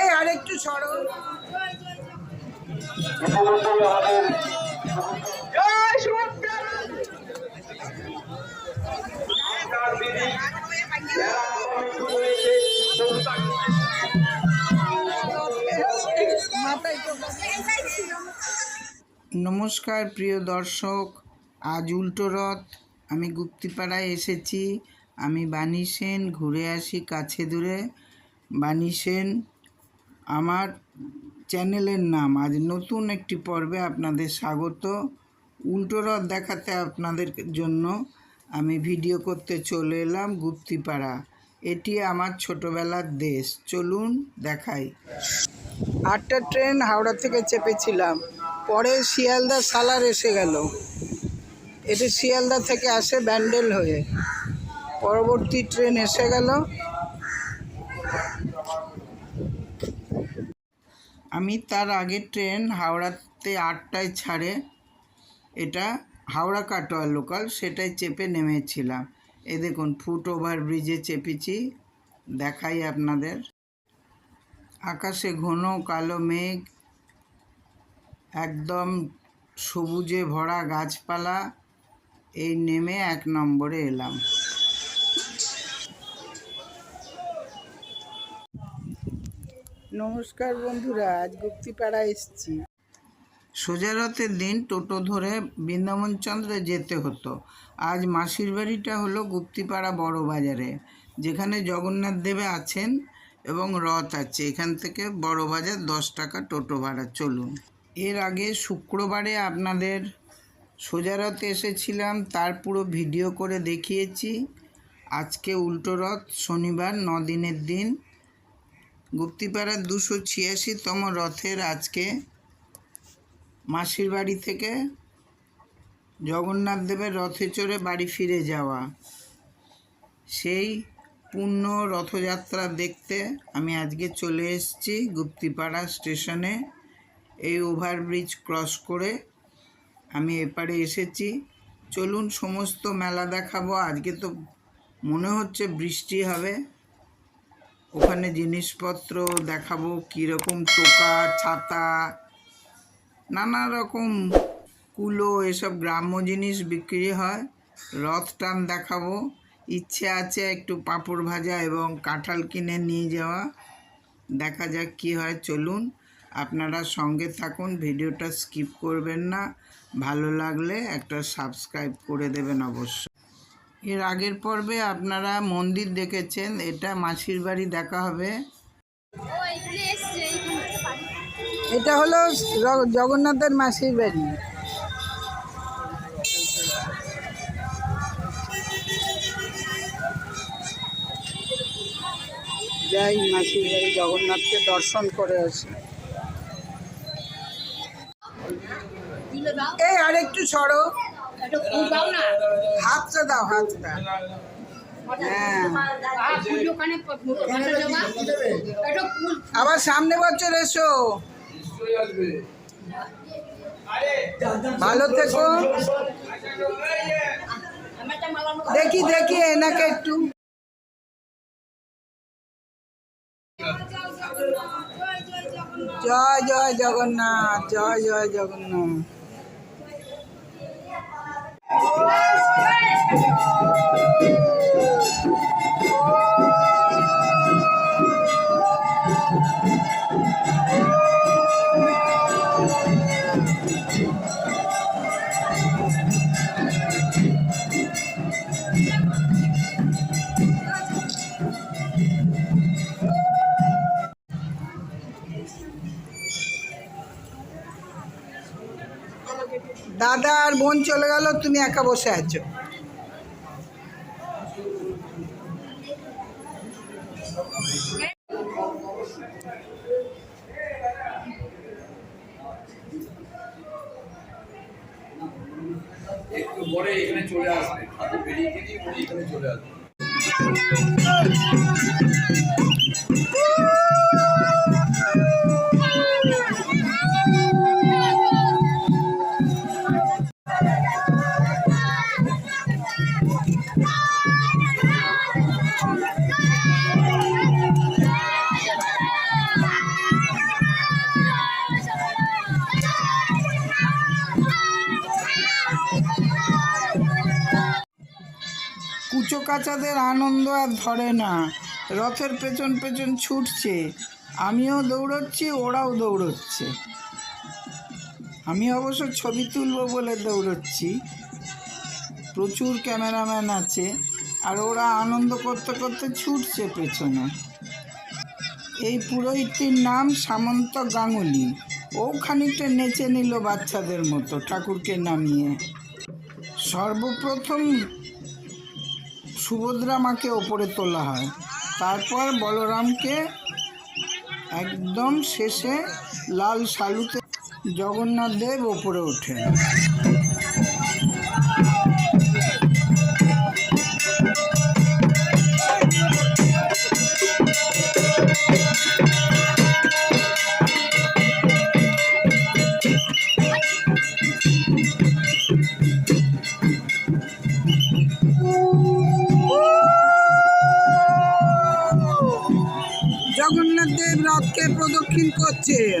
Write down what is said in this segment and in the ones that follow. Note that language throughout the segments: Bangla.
এই আর একটু সরো। নমস্কার প্রিয় দর্শক। আজ উল্টো রথ। আমি গুপ্তিপাড়ায় এসেছি। আমি বাণী সেন ঘুরে আসি কাছে দূরে। বাণী সেন আমার চ্যানেলের নাম আজ নতুন একটি পর্বে আপনাদের স্বাগত। উল্টো রথ দেখাতে আপনাদের জন্য আমি ভিডিও করতে চলে এলাম গুপ্তিপাড়া। এটি আমার ছোটবেলার দেশ। চলুন দেখাই। আটটা ট্রেন হাওড়া থেকে চেপেছিলাম। পরে শিয়ালদা সালার এসে গেল। এটি শিয়ালদা থেকে আসে ব্যান্ডেল হয়ে। পরবর্তী ট্রেন এসে গেল। আমি তার আগের ট্রেন হাওড়াতে আটটায় ছাড়ে। এটা হাওড়া কাটোয়া লোকাল, সেটাই চেপে নেমেছিলাম। এ দেখুন ফুট ওভার ব্রিজে চেপেছি, দেখাই আপনাদের। আকাশে ঘন কালো মেঘ, একদম সবুজে ভরা গাছপালা, এই নেমে এক নম্বরে এলাম। নমস্কার বন্ধুরা, আজ গুপ্তিপাড়া এসছি। সোজা রথের দিন টোটো ধরে বৃন্দাবন চন্দ্রে যেতে হতো। আজ মাসির বাড়িটা হলো গুপ্তিপাড়া বড় বাজারে, যেখানে জগন্নাথ দেবে আছেন এবং রথ আছে। এখান থেকে বড় বাজার দশ টাকা টোটো ভাড়া। চলুন। এর আগে শুক্রবারে আপনাদের সোজা রথে এসেছিলাম, তার পুরো ভিডিও করে দেখিয়েছি। আজকে উল্টো রথ, শনিবার দিনের দিন। গুপ্তিপাড়ার দুশো ছিয়াশিতম রথের আজকে মাসির বাড়ি থেকে জগন্নাথ দেবের রথে চড়ে বাড়ি ফিরে যাওয়া। সেই পূর্ণ রথযাত্রা দেখতে আমি আজকে চলে এসেছি গুপ্তিপাড়া স্টেশনে। এই ওভারব্রিজ ক্রস করে আমি এপারে এসেছি। চলুন সমস্ত মেলা দেখাবো। আজকে তো মনে হচ্ছে বৃষ্টি হবে। ওখানে জিনিসপত্র দেখাবো, কীরকম টোকা, ছাতা, নানা রকম কুলো, এসব গ্রাম্য জিনিস বিক্রি হয়। রথ টান দেখাবো। ইচ্ছে আছে একটু পাঁপড় ভাজা এবং কাঁঠাল কিনে নিয়ে যাওয়া। দেখা যাক কী হয়, চলুন। আপনারা সঙ্গে থাকুন, ভিডিওটা স্কিপ করবেন না। ভালো লাগলে একটা সাবস্ক্রাইব করে দেবেন অবশ্যই। এর আগের পর্বে আপনারা মন্দির দেখেছেন এটা মাসির বাড়ি দেখা হবে। এটা হলো জগন্নাথের মাসির বাড়ি। যাই মাসির বাড়ি জগন্নাথকে দর্শন করে আসি। এই আর একটু সরো। হাতটা দাও, হাতটা। হ্যাঁ। আবার সামনে বছর এসো। ভালো থেকো। দেখি দেখি, এনাকে একটু। জয় জয় জগন্নাথ, জয় জয় জগন্নাথ। দাদা আর বোন চলে গেল তুমি একা বসে আছো। বাচ্চাদের আনন্দ আর ধরে না। রথের পেছন পেছন ছুটছে। আমিও দৌড়চ্ছি, ওরাও দৌড়চ্ছে। আমি অবশ্য ছবি তুলবো বলে দৌড়চ্ছি। প্রচুর ক্যামেরাম্যান আছে আর ওরা আনন্দ করতে করতে ছুটছে পেছনে। এই পুরোহিতটির নাম সামন্ত গাঙ্গুলি। ও খানিকটা নেচে নিল বাচ্চাদের মতো ঠাকুরকে নামিয়ে। সর্বপ্রথম সুভদ্রা মাকে ওপরে তোলা হয়। তারপর বলরামকে একদম শেষে লাল সালুতে জগন্নাথ দেব ওপরে ওঠেন। রথকে প্রদক্ষিণ করছেন।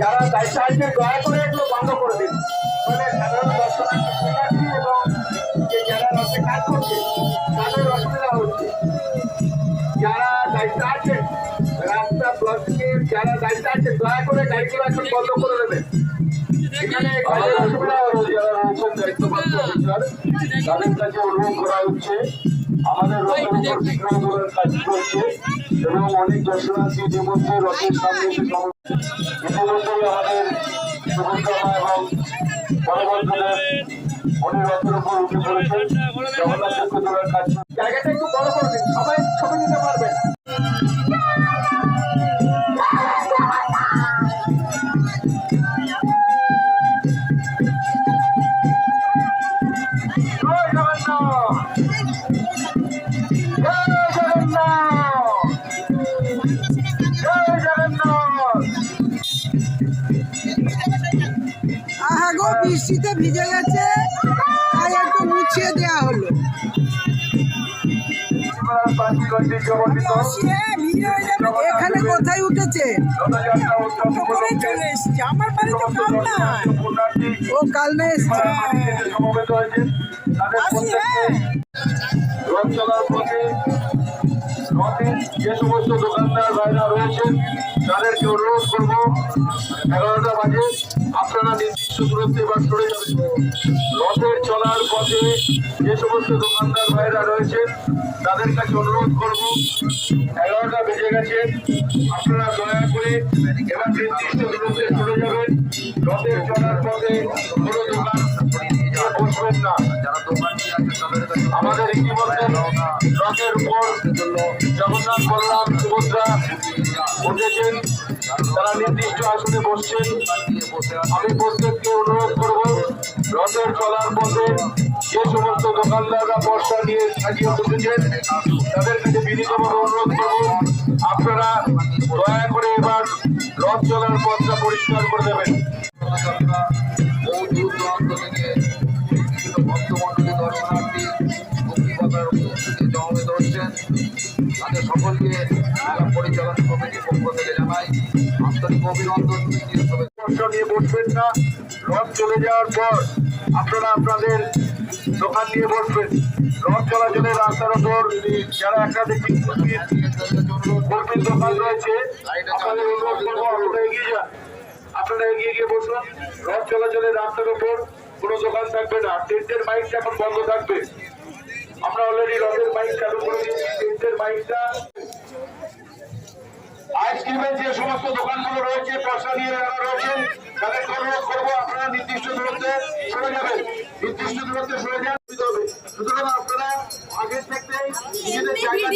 যারা দায়িত্ব আছে, দয়া করে এগুলো বন্ধ করে দিন। মানে সাধারণ যারা রথে কাজ করছে, তাদের অসুবিধা হচ্ছে। যারা দায়িত্ব আছেন রাস্তা ব্লকের যারা দায়িত্ব আছেন দয়া করে গাড়িগুলো এখন বন্ধ করে দেবেন। এখানে অসুবিধা হচ্ছে, যারা রয়েছেন তাদের কাছে অনুরোধ করা হচ্ছে আমাদের রথের উপর কাজ চলছে এবং অনেক দর্শনার্থী ইতিমধ্যে রথের সামনে এসে ইতিমধ্যেই আমাদের সুভদ্রামা এবং বলবন্ধনের উনি রথের উপর উঠে পড়েছেন। জগন্নাথ দেবকে তোলার কাজ জায়গাটা একটু বড় করে সবাই ছবি নিতে পারবেন। জয় জগন্নাথ! ভিজে গেছে, তাই একটু মুছিয়ে দেওয়া হলো। এখানে কোথায় উঠেছে? আমার ও কাল না এসছে। যে সমস্ত দোকানদার ভাইরা রয়েছেন, তাদেরকে অনুরোধ করব আপনারা নির্দিষ্ট দূরত্বে এবার সরে যাবেন। চলার পথে যে সমস্ত দোকানদার ভাইরা রয়েছেন, তাদের অনুরোধ করব, এগারোটা বেজে গেছে নির্দিষ্ট দূরত্বে যাবেন। রথের চলার পথে কোনো দোকান না। দোকানি আমাদের ইতিমধ্যে রথের উপর জগন্নাথ, বলরাম, সুভদ্রা উঠেছেন তারা নির্দিষ্ট আসনে বসছেন। আমি প্রত্যেককে অনুরোধ করব, রথের চলার পথে যে সমস্ত দোকানদাররা বর্ষা নিয়ে সাজিয়ে বসেছেন তাদের কাছে বিনীতভাবে অনুরোধ করব, আপনারা দয়া করে এবার রথ চলার পথটা পরিষ্কার করে দেবেন। সকলকে অভিনন্দন বসবেন না রথ চলে যাওয়ার পর আপনারা আপনাদের দোকান নিয়ে বসবেন রথ চলাচলের রাস্তার ওপর যারা একাধিক কর্মীর দোকান রয়েছে আপনাদের করব আপনারা এগিয়ে যান আপনারা এগিয়ে গিয়ে বসুন রথ চলাচলের রাস্তার ওপর কোনো দোকান থাকবে না টেন্টের মাইকটা এখন বন্ধ থাকবে আমরা অলরেডি রথের মাইক চালু করে দিয়েছি টেন্টের মাইকটা আইসক্রিমের যে সমস্ত দোকানগুলো রয়েছে পয়সা নিয়ে যারা রয়েছেন তাদেরকে অনুরোধ করব। আপনারা নির্দিষ্ট দূরত্বে সরে যাবেন। নির্দিষ্ট দূরত্বে সরে যান হবে। সুতরাং আপনারা আগের থেকে নিজেদের জায়গা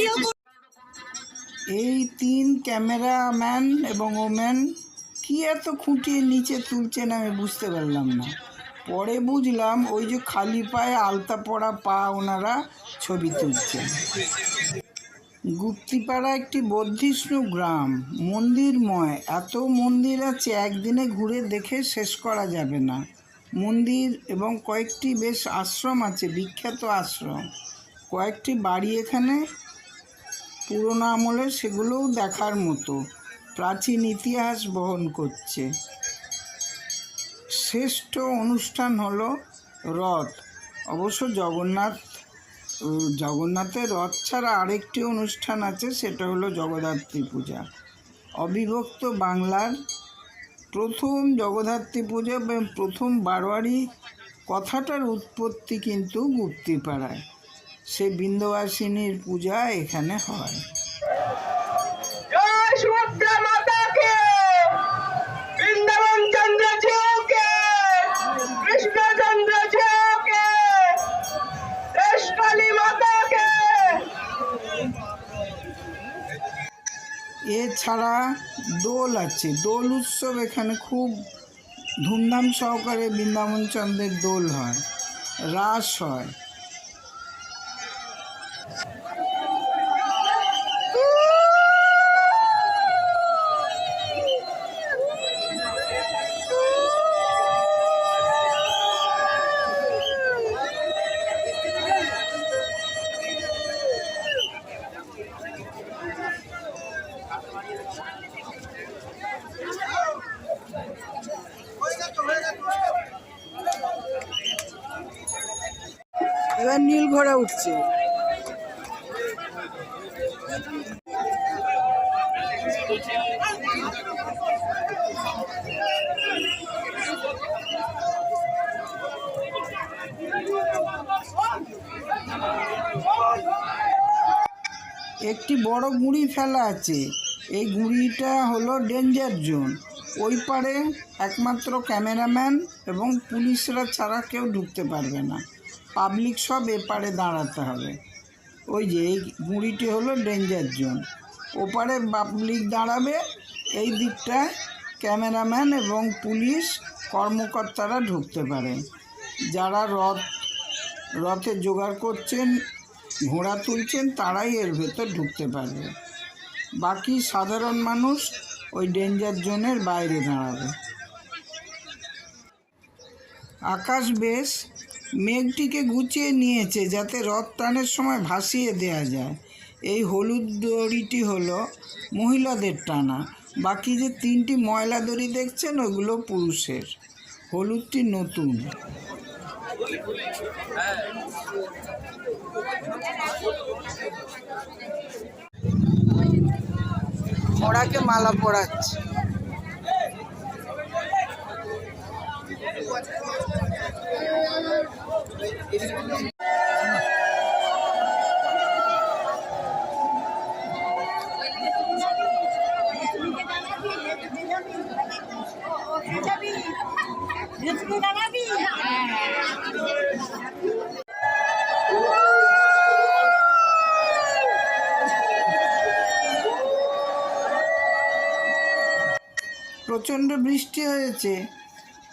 এই তিন ক্যামেরাম্যান এবং ওম্যান কি এত খুঁটিয়ে নিচে তুলছেন আমি বুঝতে পারলাম না। পরে বুঝলাম ওই যে খালি পায়ে আলতা পড়া পা ওনারা ছবি তুলছেন। গুপ্তিপাড়া একটি বর্ধিষ্ণু গ্রাম। মন্দিরময়। এত মন্দির আছে, একদিনে ঘুরে দেখে শেষ করা যাবে না। মন্দির এবং কয়েকটি বেশ আশ্রম আছে, বিখ্যাত আশ্রম। কয়েকটি বাড়ি এখানে পুরোনো আমলের সেগুলোও দেখার মতো। প্রাচীন ইতিহাস বহন করছে। শ্রেষ্ঠ অনুষ্ঠান হলো রথ। অবশ্য জগন্নাথ জগন্নাথের রথ ছাড়া আরেকটি অনুষ্ঠান আছে, সেটা হলো জগদ্ধাত্রী পূজা। অবিভক্ত বাংলার প্রথম জগদ্ধাত্রী পূজা এবং প্রথম বারোয়ারি কথাটার উৎপত্তি কিন্তু গুপ্তিপাড়ায়। সে বিন্দবাসিনীর পূজা এখানে হয়। এছাড়া দোল আছে। দোল উৎসব এখানে খুব ধুমধাম সহকারে বৃন্দাবন চন্দ্রের দোল হয়। রাস হয়। এবার নীল ঘোড়া উঠছে। একটি বড় গুঁড়ি ফেলা আছে। এই গুঁড়িটা হলো ডেঞ্জার জোন। ওই পারে একমাত্র ক্যামেরাম্যান এবং পুলিশরা ছাড়া কেউ ঢুকতে পারবে না। পাবলিক সব এপারে দাঁড়াতে হবে। ওই যে এই গুঁড়িটি হলো ডেঞ্জার জোন ওপারে পাবলিক দাঁড়াবে, এই দিকটায় ক্যামেরাম্যান এবং পুলিশ কর্মকর্তারা ঢুকতে পারেন যারা রথ, রথে জোগাড় করছেন, ঘোড়া তুলছেন, তারাই এর ভেতর ঢুকতে পারবে। বাকি সাধারণ মানুষ ওই ডেঞ্জার জোনের বাইরে দাঁড়াবে। আকাশ বেশ মেঘটিকে গুছিয়ে নিয়েছে যাতে রথ টানের সময় ভাসিয়ে দেয়া যায়। এই হলুদ দড়িটি হলো মহিলাদের টানা। বাকি যে তিনটি ময়লা দড়ি দেখছেন, ওগুলো পুরুষের। হলুদটি নতুন। ওরাকে মালা পড়াচ্ছে প্রচণ্ড বৃষ্টি হয়েছে।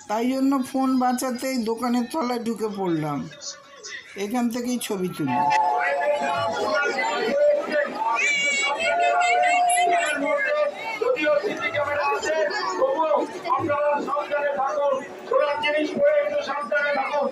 তাই জন্য ফোন বাঁচাতেই দোকানের তলায় ঢুকে পড়লাম। এখান থেকেই ছবি তুলি। সাবধানে থাকুন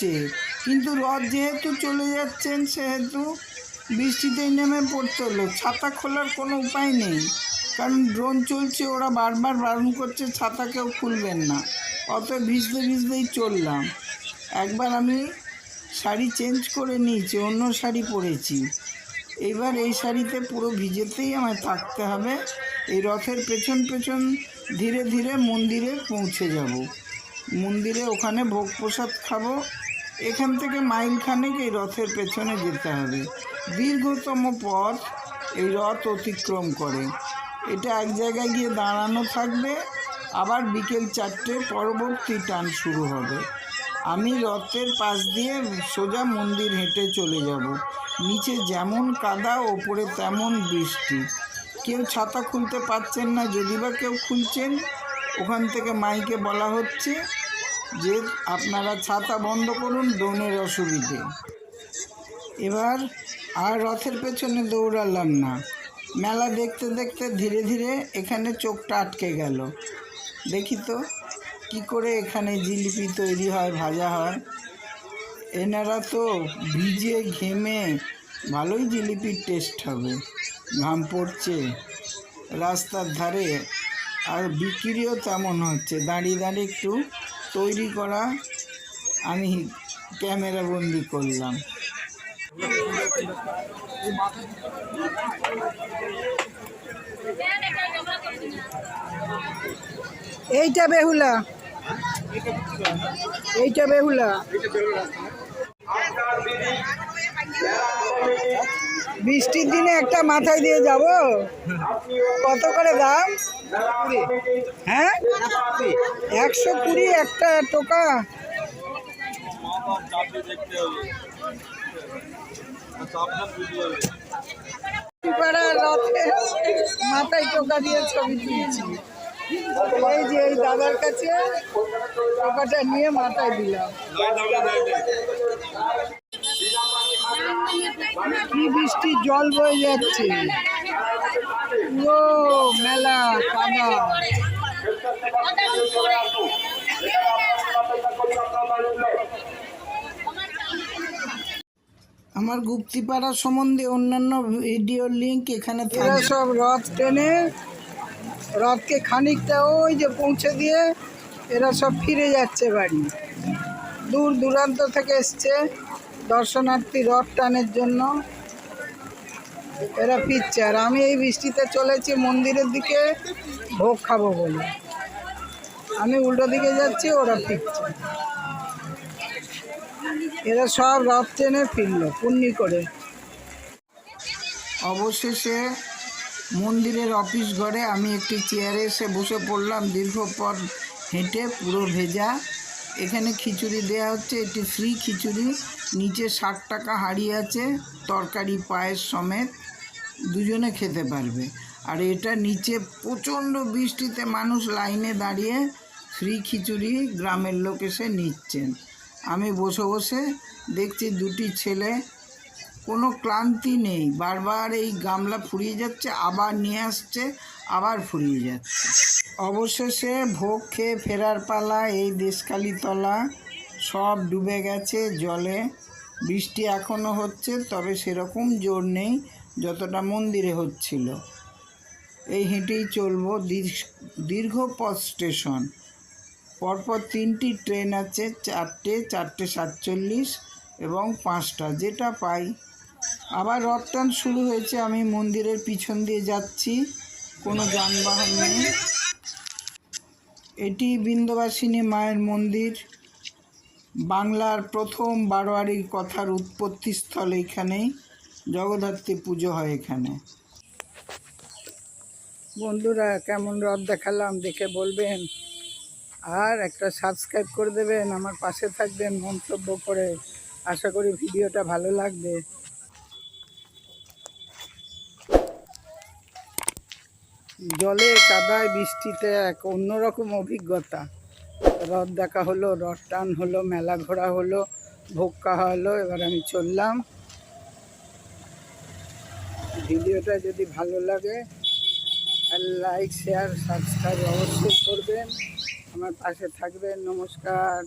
হচ্ছে কিন্তু রথ যেহেতু চলে যাচ্ছেন, সেহেতু বৃষ্টিতেই নেমে পড়তে হলো। ছাতা খোলার কোনো উপায় নেই। কারণ ড্রোন চলছে, ওরা বারবার বারণ করছে, ছাতা কেউ খুলবেন না। অত ভিজতে ভিজতেই চললাম। একবার আমি শাড়ি চেঞ্জ করে নিয়েছি, অন্য শাড়ি পরেছি। এবার এই শাড়িতে পুরো ভিজেতেই আমায় থাকতে হবে। এই রথের পেছন পেছন ধীরে ধীরে মন্দিরে পৌঁছে যাব। মন্দিরে ওখানে ভোগ প্রসাদ খাব। এখান থেকে মাইল খানেক এই রথের পেছনে যেতে হবে। দীর্ঘতম পথ এই রথ অতিক্রম করে। এটা এক জায়গায় গিয়ে দাঁড়ানো থাকবে। আবার বিকেল চারটে পরবর্তী টান শুরু হবে। আমি রথের পাশ দিয়ে সোজা মন্দির হেঁটে চলে যাব। নিচে যেমন কাদা, ওপরে তেমন বৃষ্টি। কেউ ছাতা খুলতে পারছেন না, যদি বা কেউ খুলছেন, ওখান থেকে মাইকে বলা হচ্ছে যে আপনারা ছাতা বন্ধ করুন ড্রোনের অসুবিধে। এবার আর রথের পেছনে দৌড়ালাম না। মেলা দেখতে দেখতে ধীরে ধীরে এখানে চোখটা আটকে গেল। দেখি তো, কী করে এখানে জিলিপি তৈরি হয়, ভাজা হয়। এনারা তো ভিজে ঘেমে ভালোই জিলিপির টেস্ট হবে। ঘাম পড়ছে, রাস্তার ধারে, আর বিক্রিও তেমন হচ্ছে। দাঁড়িয়ে দাঁড়িয়ে একটু তৈরি করা আমি ক্যামেরা বন্দি করলাম। এইটা বেহুলা। এইটা বেহুলা। বৃষ্টির দিনে একটা মাথায় দিয়ে যাব। কত করে দাম? হ্যাঁ? একশো কুড়ি একটা টোকা। মাথায় টোকা দিয়ে ছবি তুলছি। এই যে এই দাদার কাছে টোকাটা নিয়ে মাথায় দিলাম। কি বৃষ্টি জল বয়ে যাচ্ছে? ও মেলা কাদা। আমার গুপ্তিপাড়া সম্বন্ধে অন্যান্য ভিডিওর লিংক এখানে থাকে সব রথ টেনে রথকে খানিকটা ওই যে পৌঁছে দিয়ে এরা সব ফিরে যাচ্ছে বাড়ি। দূর দূরান্ত থেকে এসছে। দর্শনার্থী রথ টানের জন্য এরা ফিরছে আর আমি এই বৃষ্টিতে চলেছি মন্দিরের দিকে, ভোগ খাব বলে। আমি উল্টো দিকে যাচ্ছি, ওরা ফিরছে এরা সব রথ টেনে ফিরল, পুণ্যি করে। অবশেষে মন্দিরের অফিস ঘরে আমি একটি চেয়ারে এসে বসে পড়লাম। দীর্ঘ পথ হেঁটে পুরো ভেজা এখানে খিচুড়ি দেয়া হচ্ছে এটি ফ্রি খিচুড়ি। নিচে ষাট টাকা হাঁড়ি আছে, তরকারি, পায়েস সমেত। দুজনে খেতে পারবে। আর এটা নিচে প্রচণ্ড বৃষ্টিতে মানুষ লাইনে দাঁড়িয়ে ফ্রি খিচুড়ি গ্রামের লোক এসে নিচ্ছেন। আমি বসে বসে দেখছি দুটি ছেলে কোনো ক্লান্তি নেই। বারবার এই গামলা ফুরিয়ে যাচ্ছে, আবার নিয়ে আসছে, আবার ফুরিয়ে যাচ্ছে। অবশেষে ভোগ খেয়ে ফেরার পালা, এই দেশকালীতলা সব ডুবে গেছে জলে। বৃষ্টি এখনও হচ্ছে, তবে সেরকম জোর নেই যতটা মন্দিরে হচ্ছিল। এই হেঁটেই চলবো দীর্ঘ- পথ স্টেশন। পরপর তিনটি ট্রেন আছে, চারটে চারটে সাতচল্লিশ এবং পাঁচটা, যেটা পাই। আবার রথ টান শুরু হয়েছে, আমি মন্দিরের পিছন দিয়ে যাচ্ছি, কোনো যানবাহন নেই। এটি বিন্দবাসিনী মায়ের মন্দির, বাংলার প্রথম বারোয়ারির কথার উৎপত্তিস্থল এখানেই, জগদ্ধাত্রী পুজো হয় এখানে। বন্ধুরা, কেমন রথ দেখালাম দেখে বলবেন? আর একটা সাবস্ক্রাইব করে দেবেন, আমার পাশে থাকবেন মন্তব্য করে। আশা করি ভিডিওটা ভালো লাগবে। জলে কাদায় বৃষ্টিতে এক অন্যরকম অভিজ্ঞতা। রথ দেখা হলো, রথ টান হলো, মেলা ঘোরা হলো, ভোগ খাওয়া হলো, এবার আমি চললাম। ভিডিওটা যদি ভালো লাগে লাইক শেয়ার সাবস্ক্রাইব অবশ্যই করবেন। আমার পাশে থাকবেন, নমস্কার।